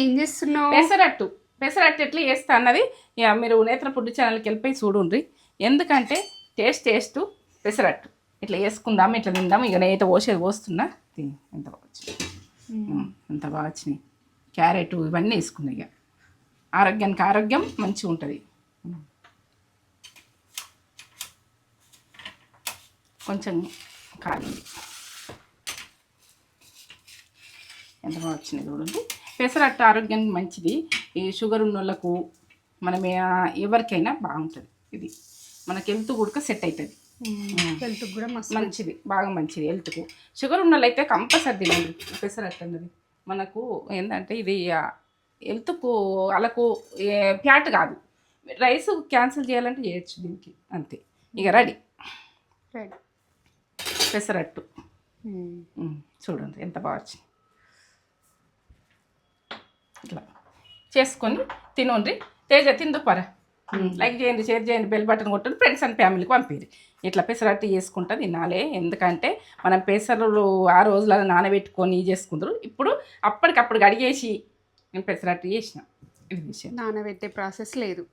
ఏం చేస్తున్నావు? పెసరట్టు. పెసరట్టు ఎట్లా చేస్తా అన్నది మీరు నేత్ర ఫుడ్ ఛానల్కి వెళ్ళిపోయి చూడుండ్రి. ఎందుకంటే టేస్ట్ టేస్ట్ పెసరట్టు. ఇట్లా వేసుకుందాం ఇట్లా తిందాం. ఇక నేత పోసేది పోస్తున్నా. తిని ఎంత బాగా ఎంత బాగా వచ్చినాయి. క్యారెట్ ఇవన్నీ వేసుకున్నాయి ఇక. ఆరోగ్యానికి ఆరోగ్యం మంచిగా ఉంటుంది. కొంచెం కాలి ఎంత బాగా వచ్చినాయి చూడండి. పెసరట్టు ఆరోగ్యానికి మంచిది. ఈ షుగర్ ఉన్న వాళ్ళకు మనం ఎవరికైనా బాగుంటుంది. ఇది మనకి హెల్త్ కూడా సెట్ అవుతుంది హెల్త్ కూడా మంచిది. బాగా మంచిది హెల్త్కు. షుగర్ ఉన్న వాళ్ళైతే కంపల్సరీ తినండి. పెసరట్టు అన్నది. మనకు ఏంటంటే ఇది హెల్త్కు వాళ్ళకు ఫ్యాట్ కాదు. రైస్ క్యాన్సిల్ చేయాలంటే చేయొచ్చు దీనికి. అంతే. ఇక రెడీ. Right. పెసరట్టు. చూడండి ఎంత బాగా వచ్చింది ఇట్లా చేసుకొని తినండి. తేజ తిందు పరా. లైక్ చేయండి షేర్ చేయండి బెల్ బటన్ కొట్టండి ఫ్రెండ్స్ అండ్ ఫ్యామిలీకి పంపిరి. ఇట్లా పెసరట్టు చేసుకుంటా తినాలి. ఎందుకంటే మనం పెసరులు ఆ రోజులలో నానబెట్టుకొని చేసుకుందరు. ఇప్పుడు అప్పటికప్పుడు అడిగేసి నేను పెసరట్టు చేసిన. ఇది విషయం నానబెట్టే ప్రాసెస్ లేదు.